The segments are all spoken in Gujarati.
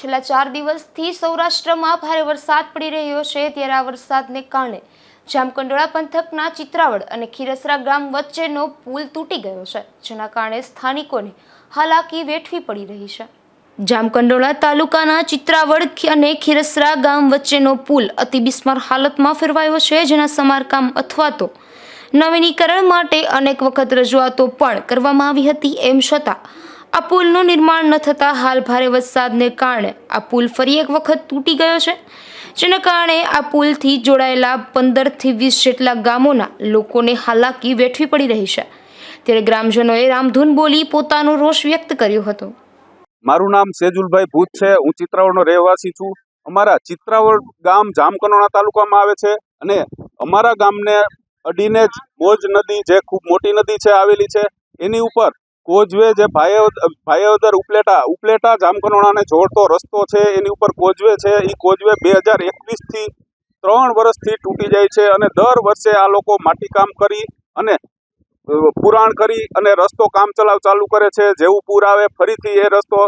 છેલ્લા ચાર દિવસથી સૌરાષ્ટ્રમાં ભારે વરસાદ પડી રહ્યો છે. ત્યારે આ વરસાદને કારણે જામકંડોળા પંથકના ચિત્રાવડ અને ખીરસરા ગામ વચ્ચેનો પુલ તૂટી ગયો છે, જેના કારણે સ્થાનિકોને હાલાકી વેઠવી પડી રહી છે. જામકંડોળા તાલુકાના ચિત્રાવડ અને ખીરસરા ગામ વચ્ચેનો પુલ અતિ બિસ્માર હાલતમાં ફેરવાયો છે. જેના સમારકામ અથવા તો નવીનીકરણ માટે અનેક વખત રજૂઆતો પણ કરવામાં આવી હતી. એમ છતાં આ પુલનું નિર્માણ ન થતાં હાલ ભારે વરસાદને કારણે આ પુલ ફરી એક વખત તૂટી ગયો છે, જેના કારણે આ પુલથી જોડાયેલા પંદરથી વીસ જેટલા ગામોના લોકોને હાલાકી વેઠવી પડી રહી છે. ત્યારે ગ્રામજનોએ રામધૂન બોલી પોતાનો રોષ વ્યક્ત કર્યો હતો. મારું નામ સેજુલભાઈ ભૂત છે, હું ચિત્રાવળનો રહેવાસી છું. અમારા ચિત્રાવળ ગામ જામકનોણા તાલુકામાં આવે છે અને અમારા ગામને અડીને જ મોજ નદી જે ખૂબ મોટી નદી છે, આવેલી છે, એની ઉપર કોઝવે જે ભાયોદ ભાયોદર ઉપલેટા ઉપલેટા જામકંડોળાને જોડતો રસ્તો છે, એની ઉપર કોઝવે છે. એ કોઝવે બે હજાર એકવીસથી ત્રણ વર્ષથી તૂટી જાય છે અને દર વર્ષે આ લોકો માટીકામ કરી અને પુરાણ કરી અને રસ્તો કામ ચલાવ ચાલુ કરે છે. જેવું પૂર આવે ફરીથી એ રસ્તો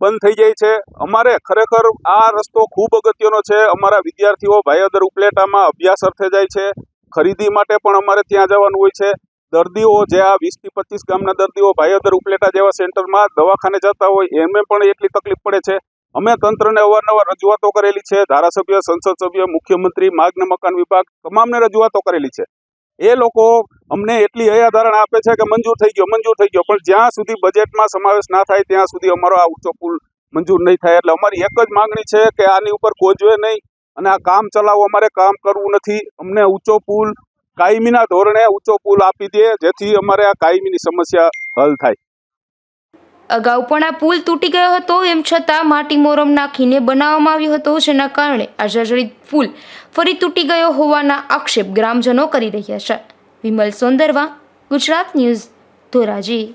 બંધ થઈ જાય છે. અમારે ખરેખર આ રસ્તો ખૂબ અગત્યનો છે. અમારા વિદ્યાર્થીઓ ભાયોદર ઉપલેટામાં અભ્યાસ અર્થે જાય છે. ખરીદી માટે પણ અમારે ત્યાં જવાનું હોય છે. દર્દીઓ જે આ વીસથી પચીસ ગામના દર્દીઓ ભાઈઓદર ઉપલેટા જેવા સેન્ટરમાં દવાખાને જતા હોય, એમને પણ એટલી તકલીફ પડે છે. અમે તંત્રને અવારનવાર રજૂઆતો કરેલી છે. ધારાસભ્ય, સંસદ સભ્ય, મુખ્યમંત્રી માર્ગ મકાન વિભાગ તમામને રજૂઆતો કરેલી છે. એ લોકો અમને એટલી હૈયાધારણા આપે છે કે મંજૂર થઈ ગયો, મંજૂર થઈ ગયો. પણ જ્યાં સુધી બજેટમાં સમાવેશ ના થાય, ત્યાં સુધી અમારો આ ઊંચો પુલ મંજૂર નહીં થાય. એટલે અમારી એક જ માંગણી છે કે આની ઉપર કોજવે નહીં અને આ કામ ચલાવો. અમારે કામ કરવું નથી. અમને ઊંચો પુલ કાયમીના ધોરણે ઊંચો પુલ આપી દે, જેથી અમારે આ કાયમીની સમસ્યા હલ થાય. અગાઉ પણ આ પુલ તૂટી ગયો હતો, એમ છતાં માટી મોરમ નાખીને બનાવવામાં આવ્યો હતો, જેના કારણે આ જર્જરિત પુલ ફરી તૂટી ગયો હોવાના આક્ષેપ ગ્રામજનો કરી રહ્યા છે. વિમલ સોંદરવા, ગુજરાત ન્યૂઝ, ધોરાજી.